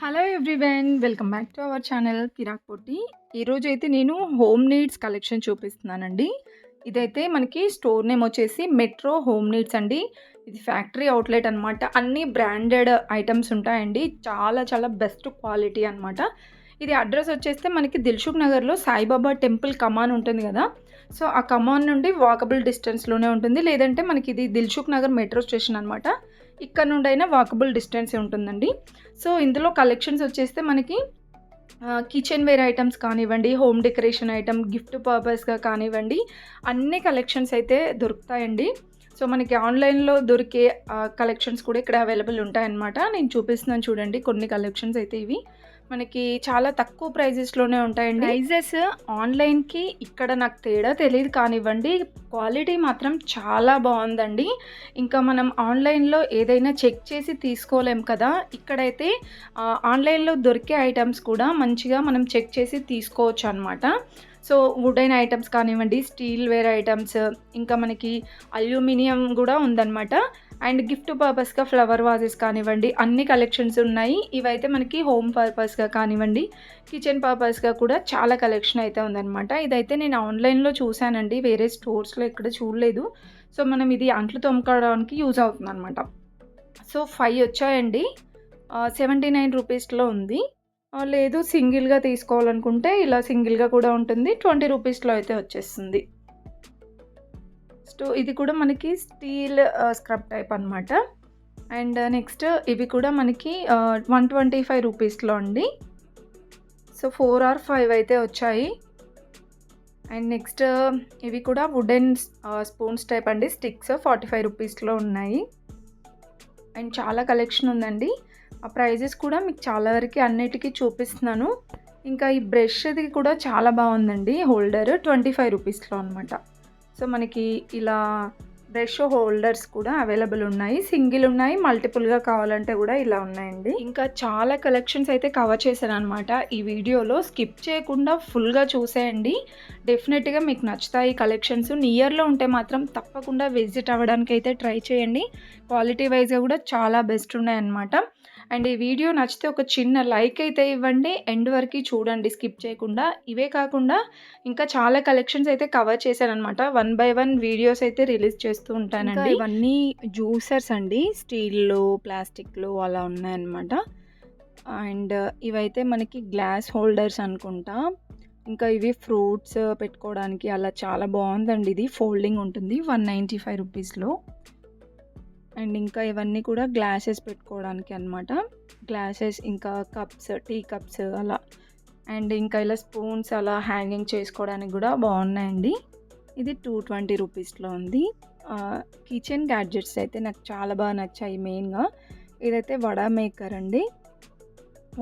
Hello everyone welcome back to our channel Kiraak Potti ఈరోజు అయితే నేను హోమ్ నీడ్స్ కలెక్షన్ చూపిస్తున్నానండి. ఇదైతే మనకి స్టోర్ నేమ్ వచ్చేసి మెట్రో హోమ్ నీడ్స్ అండి. ఇది ఫ్యాక్టరీ అవుట్లెట్ అనమాట అన్ని బ్రాండెడ్ ఐటమ్స్ ఉంటాయండి. చాలా చాలా బెస్ట్ క్వాలిటీ అనమాట ఇది అడ్రస్ వచ్చేస్తే మనకి దిల్షుక్ నగర్లో సాయిబాబా టెంపుల్ కమాన్ ఉంటుంది కదా. సో ఆ కమాన్ నుండి వాకబుల్ డిస్టెన్స్లోనే ఉంటుంది. లేదంటే మనకి ఇది దిల్షుక్ నగర్ మెట్రో స్టేషన్ అనమాట ఇక్కడ నుండి అయినా వాకబుల్ డిస్టెన్స్ ఉంటుందండి. సో ఇందులో కలెక్షన్స్ వచ్చేస్తే మనకి కిచెన్ వేర్ ఐటమ్స్ కానివ్వండి హోమ్ డెకరేషన్ ఐటమ్ గిఫ్ట్ పర్పస్గా కానివ్వండి అన్ని కలెక్షన్స్ అయితే దొరుకుతాయండి. సో మనకి ఆన్లైన్లో దొరికే కలెక్షన్స్ కూడా ఇక్కడ అవైలబుల్ ఉంటాయన్నమాట. నేను చూపిస్తున్నాను చూడండి కొన్ని కలెక్షన్స్ అయితే ఇవి. మనకి చాలా తక్కువ ప్రైజెస్లోనే ఉంటాయండి. ప్రైజెస్ ఆన్లైన్కి ఇక్కడ నాకు తేడా తెలియదు కానివ్వండి క్వాలిటీ మాత్రం చాలా బాగుందండి. ఇంకా మనం ఆన్లైన్లో ఏదైనా చెక్ చేసి తీసుకోలేం కదా ఇక్కడైతే ఆన్లైన్లో దొరికే ఐటమ్స్ కూడా మంచిగా మనం చెక్ చేసి తీసుకోవచ్చు అనమాట సో వుడెన్ ఐటమ్స్ కానివ్వండి స్టీల్ వేర్ ఐటమ్స్ ఇంకా మనకి అల్యూమినియం కూడా ఉందన్నమాట. అండ్ గిఫ్ట్ పర్పస్గా ఫ్లవర్ వాజెస్ కానివ్వండి అన్ని కలెక్షన్స్ ఉన్నాయి. ఇవైతే మనకి హోమ్ పర్పస్గా కానివ్వండి కిచెన్ పర్పస్గా కూడా చాలా కలెక్షన్ అయితే ఉందన్నమాట. ఇదైతే నేను ఆన్లైన్లో చూశానండి వేరే స్టోర్స్లో ఇక్కడ చూడలేదు. సో మనం ఇది అంట్లు తొమ్ముకోవడానికి యూజ్ అవుతుంది అనమాట సో ఫైవ్ వచ్చాయండి. సెవెంటీ నైన్ రూపీస్లో ఉంది. లేదు సింగిల్గా తీసుకోవాలనుకుంటే ఇలా సింగిల్గా కూడా ఉంటుంది. ట్వంటీ రూపీస్లో అయితే వచ్చేస్తుంది. సో ఇది కూడా మనకి స్టీల్ స్క్రబ్ టైప్ అనమాట అండ్ నెక్స్ట్ ఇవి కూడా మనకి వన్ ట్వంటీ ఫైవ్ రూపీస్లో అండి. సో ఫోర్ ఆర్ ఫైవ్ అయితే వచ్చాయి. అండ్ నెక్స్ట్ ఇవి కూడా వుడెన్ స్పూన్స్ టైప్ అండి. స్టిక్స్ ఫార్టీ ఫైవ్ రూపీస్లో ఉన్నాయి. అండ్ చాలా కలెక్షన్ ఉందండి. ఆ ప్రైజెస్ కూడా మీకు చాలా వరకు అన్నిటికీ చూపిస్తున్నాను. ఇంకా ఈ బ్రష్ది కూడా చాలా బాగుందండి. హోల్డర్ ట్వంటీ ఫైవ్ రూపీస్లో అనమాట సో మనకి ఇలా బ్రష్ హోల్డర్స్ కూడా అవైలబుల్ ఉన్నాయి. సింగిల్ ఉన్నాయి మల్టిపుల్గా కావాలంటే కూడా ఇలా ఉన్నాయండి. ఇంకా చాలా కలెక్షన్స్ అయితే కవర్ చేశాను అనమాట ఈ వీడియోలో స్కిప్ చేయకుండా ఫుల్గా చూసేయండి. డెఫినెట్గా మీకు నచ్చుతాయి కలెక్షన్స్. నియర్లో ఉంటే మాత్రం తప్పకుండా విజిట్ అవ్వడానికి అయితే ట్రై చేయండి. క్వాలిటీ వైజ్గా కూడా చాలా బెస్ట్ ఉన్నాయన్నమాట అండ్ ఈ వీడియో నచ్చితే ఒక చిన్న లైక్ అయితే ఇవ్వండి. ఎండ్ వరకు చూడండి స్కిప్ చేయకుండా. ఇవే కాకుండా ఇంకా చాలా కలెక్షన్స్ అయితే కవర్ చేశాను అనమాట వన్ బై వన్ వీడియోస్ అయితే రిలీజ్ చేస్తూ ఉంటానండి. ఇవన్నీ జ్యూసర్స్ అండి. స్టీల్లో ప్లాస్టిక్లో అలా ఉన్నాయన్నమాట. అండ్ ఇవైతే మనకి గ్లాస్ హోల్డర్స్ అనుకుంటా. ఇంకా ఇవి ఫ్రూట్స్ పెట్టుకోవడానికి అలా చాలా బాగుందండి. ఇది ఫోల్డింగ్ ఉంటుంది. వన్ నైంటీ ఫైవ్ రూపీస్లో. అండ్ ఇంకా ఇవన్నీ కూడా గ్లాసెస్ పెట్టుకోవడానికి అనమాట గ్లాసెస్ ఇంకా కప్స్ టీ కప్స్ అలా. అండ్ ఇంకా ఇలా స్పూన్స్ అలా హ్యాంగింగ్ చేసుకోవడానికి కూడా బాగున్నాయండి. ఇది టూ ట్వంటీ రూపీస్లో ఉంది. కిచెన్ గ్యాడ్జెట్స్ అయితే నాకు చాలా బాగా నచ్చాయి మెయిన్గా. ఇదైతే వడా మేకర్ అండి.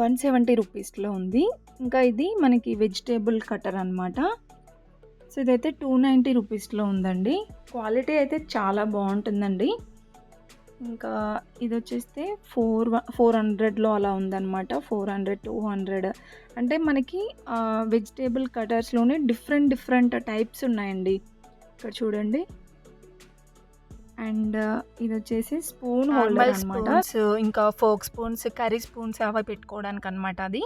వన్ సెవెంటీ రూపీస్లో ఉంది. ఇంకా ఇది మనకి వెజిటేబుల్ కటర్ అనమాట సో ఇదైతే టూ నైంటీ రూపీస్లో ఉందండి. క్వాలిటీ అయితే చాలా బాగుంటుందండి. ఇంకా ఇది వచ్చేస్తే ఫోర్ ఫోర్ హండ్రెడ్లో అలా ఉందన్నమాట. Four hundred two hundred. అంటే మనకి వెజిటేబుల్ కటర్స్లోనే డిఫరెంట్ డిఫరెంట్ టైప్స్ ఉన్నాయండి. ఇక్కడ చూడండి. అండ్ ఇది వచ్చేసి స్పూన్ హోల్డర్ అనమాట సో ఇంకా ఫోక్ స్పూన్స్ కర్రీ స్పూన్స్ అవి పెట్టుకోవడానికి అనమాట అది.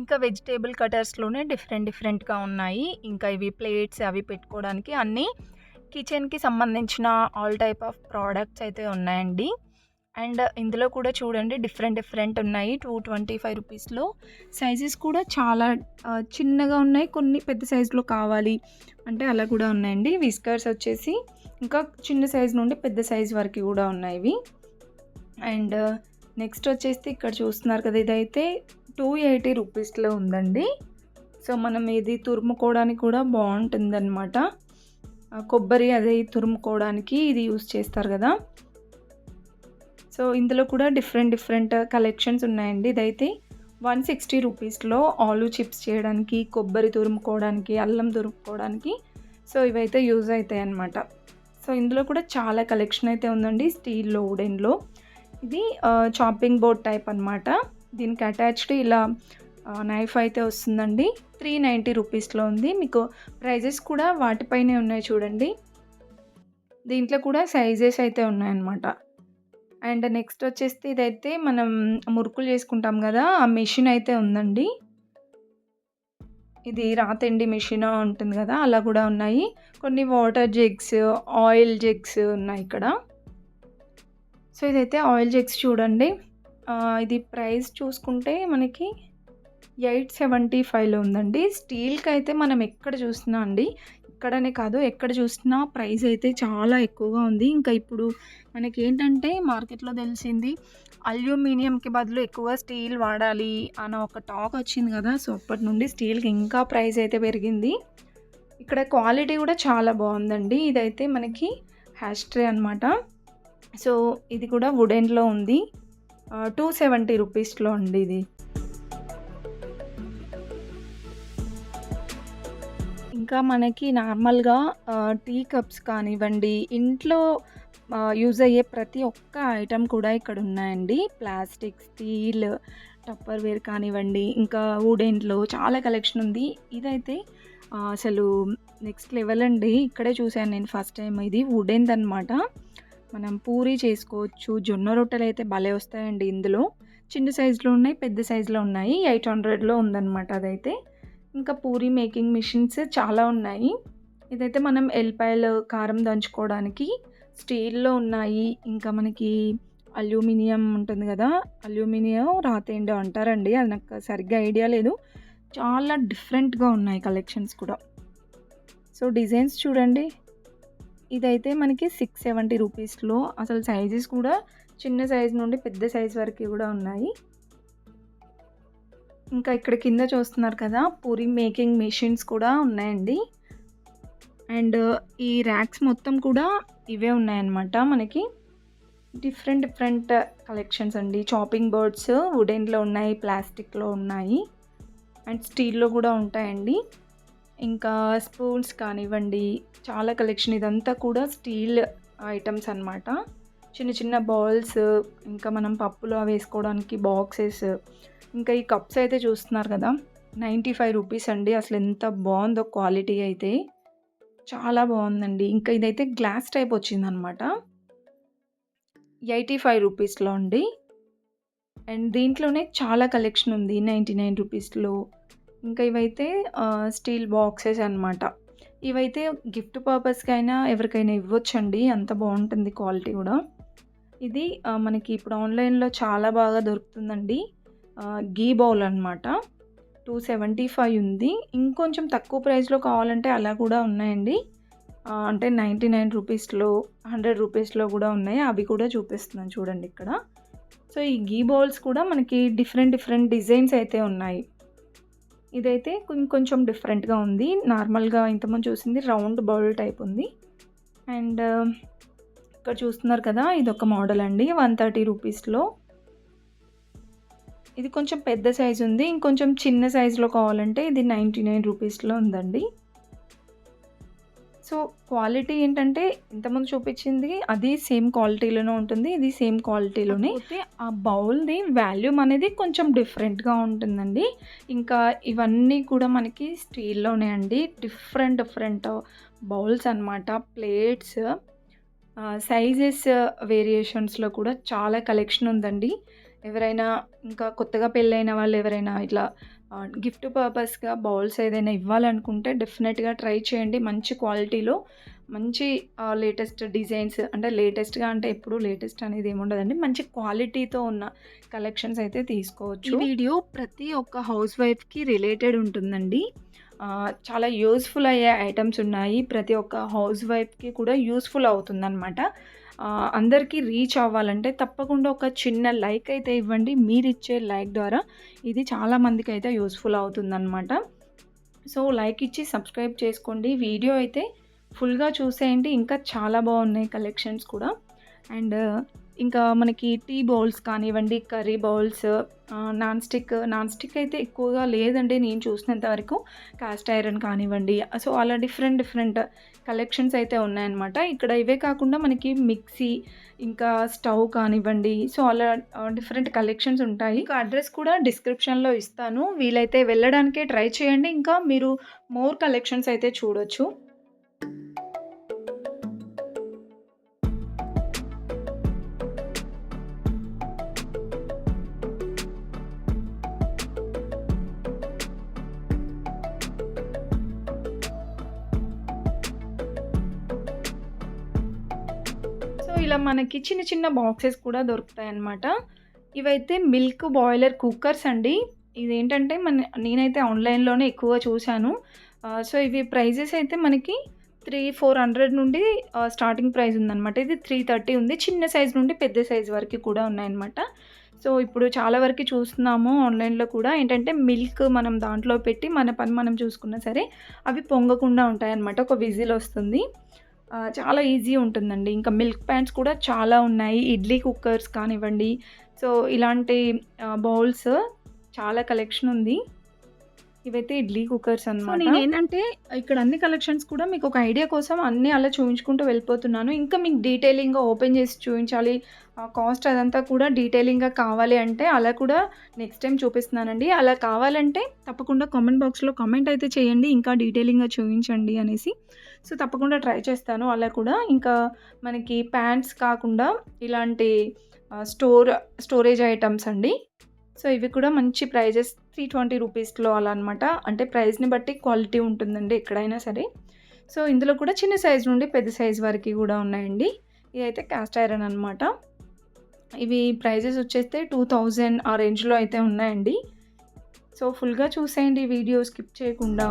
ఇంకా వెజిటేబుల్ కటర్స్లోనే డిఫరెంట్ డిఫరెంట్గా ఉన్నాయి. ఇంకా ఇవి ప్లేట్స్ అవి పెట్టుకోవడానికి అన్నీ కిచెన్కి సంబంధించిన ఆల్ టైప్ ఆఫ్ ప్రోడక్ట్స్ అయితే ఉన్నాయండి. అండ్ ఇందులో కూడా చూడండి డిఫరెంట్ డిఫరెంట్ ఉన్నాయి. టూ ట్వంటీ ఫైవ్ రూపీస్లో. సైజెస్ కూడా చాలా చిన్నగా ఉన్నాయి. కొన్ని పెద్ద సైజులో కావాలి అంటే అలా కూడా ఉన్నాయండి. విస్కర్స్ వచ్చేసి ఇంకా చిన్న సైజ్ నుండి పెద్ద సైజ్ వరకు కూడా ఉన్నాయి ఇవి. అండ్ నెక్స్ట్ వచ్చేసి ఇక్కడ చూస్తున్నారు కదా ఇదైతే టూ ఎయిటీ రూపీస్లో ఉందండి. సో మనం ఇది తురుముకోవడానికి కూడా బాగుంటుందన్నమాట. కొబ్బరి అది తురుముకోవడానికి ఇది యూస్ చేస్తారు కదా. సో ఇందులో కూడా డిఫరెంట్ డిఫరెంట్ కలెక్షన్స్ ఉన్నాయండి. ఇదైతే వన్ సిక్స్టీ రూపీస్లో ఆలు చిప్స్ చేయడానికి కొబ్బరి తురుముకోవడానికి అల్లం తురుముకోవడానికి సో ఇవైతే యూజ్ అవుతాయి అన్నమాట. సో ఇందులో కూడా చాలా కలెక్షన్ అయితే ఉందండి స్టీల్లో వుడెన్లో ఇది చాపింగ్ బోర్డ్ టైప్ అనమాట దీనికి అటాచ్డ్ ఇలా నైఫ్ అయితే వస్తుందండి. త్రీ నైంటీ రూపీస్లో ఉంది. మీకు ప్రైజెస్ కూడా వాటిపైనే ఉన్నాయి చూడండి. దీంట్లో కూడా సైజెస్ అయితే ఉన్నాయన్నమాట. అండ్ నెక్స్ట్ వచ్చేసి ఇదైతే మనం మురుకులు చేసుకుంటాం కదా ఆ మెషిన్ అయితే ఉందండి. ఇది రాతండి మెషిన్ ఉంటుంది కదా అలా కూడా ఉన్నాయి. కొన్ని వాటర్ జెగ్స్ ఆయిల్ జెగ్స్ ఉన్నాయి ఇక్కడ. సో ఇదైతే ఆయిల్ జెగ్స్ చూడండి. ఇది ప్రైస్ చూసుకుంటే మనకి ఎయిట్ సెవెంటీ ఫైవ్లో ఉందండి. స్టీల్కి అయితే మనం ఎక్కడ చూసినా అండి ఇక్కడనే కాదు ఎక్కడ చూసినా ప్రైస్ అయితే చాలా ఎక్కువగా ఉంది. ఇంకా ఇప్పుడు మనకి ఏంటంటే మార్కెట్లో తెలిసింది అల్యూమినియంకి బదులు ఎక్కువ స్టీల్ వాడాలి అన్న ఒక టాక్ వచ్చింది కదా సో అప్పటి నుండి స్టీల్కి ఇంకా ప్రైస్ అయితే పెరిగింది. ఇక్కడ క్వాలిటీ కూడా చాలా బాగుందండి. ఇదైతే మనకి హ్యాస్ట్రీ అనమాట సో ఇది కూడా వుడెన్లో ఉంది. టూ సెవెంటీ రూపీస్లో అండి ఇది. ఇంకా మనకి నార్మల్గా టీ కప్స్ కానివ్వండి ఇంట్లో యూజ్ అయ్యే ప్రతి ఒక్క ఐటెం కూడా ఇక్కడ ఉన్నాయండి ప్లాస్టిక్ స్టీల్ టప్పర్ వేర్ కానివ్వండి ఇంకా వుడెన్లో చాలా కలెక్షన్ ఉంది. ఇదైతే అసలు నెక్స్ట్ లెవెల్ అండి. ఇక్కడే చూశాను నేను ఫస్ట్ టైం ఇది వుడెన్ది అనమాట మనం పూరి చేసుకోవచ్చు. జొన్న రొట్టెలు అయితే భలే వస్తాయండి ఇందులో. చిన్న సైజులో ఉన్నాయి పెద్ద సైజులో ఉన్నాయి. ఎయిట్ హండ్రెడ్లో ఉందన్నమాట అదైతే. ఇంకా పూరి మేకింగ్ మిషన్స్ చాలా ఉన్నాయి. ఇదైతే మనం ఎల్లిపాయలు కారం దంచుకోవడానికి స్టీల్లో ఉన్నాయి. ఇంకా మనకి అల్యూమినియం ఉంటుంది కదా అల్యూమినియం రాతేండో అంటారండి. అది నాకు సరిగ్గా ఐడియా లేదు. చాలా డిఫరెంట్గా ఉన్నాయి కలెక్షన్స్ కూడా. సో డిజైన్స్ చూడండి. ఇదైతే మనకి సిక్స్ సెవెంటీ రూపీస్లో. అసలు సైజెస్ కూడా చిన్న సైజ్ నుండి పెద్ద సైజ్ వరకు కూడా ఉన్నాయి. ఇంకా ఇక్కడ కింద చూస్తున్నారు కదా పూరి మేకింగ్ మెషిన్స్ కూడా ఉన్నాయండి. అండ్ ఈ ర్యాక్స్ మొత్తం కూడా ఇవే ఉన్నాయన్నమాట మనకి. డిఫరెంట్ డిఫరెంట్ కలెక్షన్స్ అండి. చాపింగ్ బోర్డ్స్ వుడెన్లో ఉన్నాయి ప్లాస్టిక్లో ఉన్నాయి. అండ్ స్టీల్లో కూడా ఉంటాయండి. ఇంకా స్పూన్స్ కానివ్వండి చాలా కలెక్షన్. ఇదంతా కూడా స్టీల్ ఐటమ్స్ అన్నమాట. చిన్న చిన్న బౌల్స్ ఇంకా మనం పప్పులో అవి వేసుకోవడానికి బాక్సెస్ ఇంకా ఈ కప్స్ అయితే చూస్తున్నారు కదా నైంటీ ఫైవ్ రూపీస్ అండి. అసలు ఎంత బాగుందో క్వాలిటీ అయితే. చాలా బాగుందండి. ఇంకా ఇదైతే గ్లాస్ టైప్ వచ్చిందనమాట. ఎయిటీ ఫైవ్ రూపీస్లో అండి. అండ్ దీంట్లోనే చాలా కలెక్షన్ ఉంది. నైంటీ నైన్ రూపీస్లో ఇంకా ఇవైతే స్టీల్ బాక్సెస్ అనమాట. ఇవైతే గిఫ్ట్ పర్పస్కి అయినా ఎవరికైనా ఇవ్వచ్చండి. అంత బాగుంటుంది క్వాలిటీ కూడా. ఇది మనకి ఇప్పుడు ఆన్లైన్లో చాలా బాగా దొరుకుతుందండి. గీ బౌల్ అనమాట టూ సెవెంటీ ఫైవ్ ఉంది. ఇంకొంచెం తక్కువ ప్రైస్లో కావాలంటే అలా కూడా ఉన్నాయండి. అంటే నైంటీ నైన్ రూపీస్లో హండ్రెడ్ రూపీస్లో కూడా ఉన్నాయి. అవి కూడా చూపిస్తున్నాను చూడండి ఇక్కడ. సో ఈ గీ బౌల్స్ కూడా మనకి డిఫరెంట్ డిఫరెంట్ డిజైన్స్ అయితే ఉన్నాయి. ఇదైతే కొం- కొంచెం డిఫరెంట్గా ఉంది. నార్మల్గా ఇంతమంది చూసింది రౌండ్ బౌల్ టైప్ ఉంది. అండ్ ఇక్కడ చూస్తున్నారు కదా ఇది ఒక మోడల్ అండి వన్ థర్టీ రూపీస్లో. ఇది కొంచెం పెద్ద సైజు ఉంది ఇంకొంచెం చిన్న సైజులో కావాలంటే ఇది నైంటీ నైన్ రూపీస్లో ఉందండి. సో క్వాలిటీ ఏంటంటే ఇంతకుముందు చూపించింది అది సేమ్ క్వాలిటీలోనే ఉంటుంది ఇది సేమ్ క్వాలిటీలోనే. ఆ బౌల్ది వాల్యూమ్ అనేది కొంచెం డిఫరెంట్గా ఉంటుందండి. ఇంకా ఇవన్నీ కూడా మనకి స్టీల్లోనే అండి డిఫరెంట్ డిఫరెంట్ బౌల్స్ అనమాట ప్లేట్స్. సైజెస్ వేరియేషన్స్లో కూడా చాలా కలెక్షన్ ఉందండి. ఎవరైనా ఇంకా కొత్తగా పెళ్ళైన వాళ్ళు ఎవరైనా ఇట్లా గిఫ్ట్ పర్పస్గా బౌల్స్ ఏదైనా ఇవ్వాలనుకుంటే డెఫినెట్గా ట్రై చేయండి. మంచి క్వాలిటీలో మంచి లేటెస్ట్ డిజైన్స్ అంటే లేటెస్ట్గా అంటే ఎప్పుడు లేటెస్ట్ అనేది ఏముండదండి మంచి క్వాలిటీతో ఉన్న కలెక్షన్స్ అయితే తీసుకోవచ్చు. వీడియో ప్రతి ఒక్క హౌస్ వైఫ్కి రిలేటెడ్ ఉంటుందండి. చాలా యూస్ఫుల్ అయ్యే ఐటమ్స్ ఉన్నాయి. ప్రతి ఒక్క హౌస్ వైఫ్కి కూడా యూస్ఫుల్ అవుతుందన్నమాట. అందరికీ రీచ్ అవ్వాలంటే తప్పకుండా ఒక చిన్న లైక్ అయితే ఇవ్వండి. మీరు ఇచ్చే లైక్ ద్వారా ఇది చాలా మందికి అయితే యూస్ఫుల్ అవుతుందన్నమాట. సో లైక్ ఇచ్చి సబ్స్క్రైబ్ చేసుకోండి. వీడియో అయితే ఫుల్గా చూసేయండి. ఇంకా చాలా బాగున్నాయి కలెక్షన్స్ కూడా. అండ్ ఇంకా మనకి టీ బౌల్స్ కానివ్వండి curry bowls non stick non stick అయితే ఎక్కువగా లేదండి నేను చూసినంత వరకు. కాస్ట్ ఐరన్ కానివ్వండి సో అలా డిఫరెంట్ డిఫరెంట్ కలెక్షన్స్ అయితే ఉన్నాయన్నమాట. ఇక్కడ ఇవే కాకుండా మనకి మిక్సీ ఇంకా స్టవ్ కానివ్వండి సో అలా డిఫరెంట్ కలెక్షన్స్ ఉంటాయి. ఇంకా అడ్రస్ కూడా డిస్క్రిప్షన్లో ఇస్తాను. వీలైతే వెళ్ళడానికే ట్రై చేయండి. ఇంకా మీరు మోర్ కలెక్షన్స్ అయితే చూడొచ్చు. ఇలా మనకి చిన్న చిన్న బాక్సెస్ కూడా దొరుకుతాయి అన్నమాట ఇవైతే మిల్క్ బాయిలర్ కుక్కర్స్ అండి. ఇదేంటంటే మన నేనైతే ఆన్లైన్లోనే ఎక్కువ చూశాను. సో ఇవి ప్రైజెస్ అయితే మనకి త్రీ ఫోర్ హండ్రెడ్ నుండి స్టార్టింగ్ ప్రైస్ ఉందన్నమాట. ఇది త్రీ థర్టీ ఉంది. చిన్న సైజ్ నుండి పెద్ద సైజ్ వరకు కూడా ఉన్నాయన్నమాట. సో ఇప్పుడు చాలా వరకు చూస్తున్నాము ఆన్లైన్లో కూడా. ఏంటంటే మిల్క్ మనం దాంట్లో పెట్టి మన పని మనం చూసుకున్నా సరే అవి పొంగకుండా ఉంటాయన్నమాట. ఒక విజిల్ వస్తుంది. చాలా ఈజీ ఉంటుందండి. ఇంకా మిల్క్ ప్యాన్స్ కూడా చాలా ఉన్నాయి. ఇడ్లీ కుక్కర్స్ కానివ్వండి. సో ఇలాంటి బౌల్స్ చాలా కలెక్షన్ ఉంది. ఇవైతే ఇడ్లీ కుక్కర్స్ అనమాట నేను ఏంటంటే ఇక్కడ అన్ని కలెక్షన్స్ కూడా మీకు ఒక ఐడియా కోసం అన్నీ అలా చూపించుకుంటూ వెళ్ళిపోతున్నాను. ఇంకా మీకు డీటెయిలింగ్గా ఓపెన్ చేసి చూపించాలి కాస్ట్ అదంతా కూడా డీటెయిలింగ్గా కావాలి అంటే అలా కూడా నెక్స్ట్ టైం చూపిస్తున్నానండి. అలా కావాలంటే తప్పకుండా కామెంట్ బాక్స్లో కామెంట్ అయితే చేయండి ఇంకా డీటెయిలింగ్గా చూపించండి అనేసి. సో తప్పకుండా ట్రై చేస్తాను అలా కూడా. ఇంకా మనకి ప్యాంట్స్ కాకుండా ఇలాంటి స్టోర్ స్టోరేజ్ ఐటమ్స్ అండి. సో ఇవి కూడా మంచి ప్రైజెస్ త్రీ ట్వంటీ రూపీస్లో అలా అనమాట అంటే ప్రైస్ని బట్టి క్వాలిటీ ఉంటుందండి ఎక్కడైనా సరే. సో ఇందులో కూడా చిన్న సైజ్ నుండి పెద్ద సైజ్ వరకు కూడా ఉన్నాయండి. ఇదైతే క్యాస్ట్ ఐరన్ అనమాట ఇవి ప్రైజెస్ వచ్చేస్తే టూ థౌజండ్ ఆ రేంజ్లో అయితే ఉన్నాయండి. సో ఫుల్గా చూసేయండి వీడియో స్కిప్ చేయకుండా.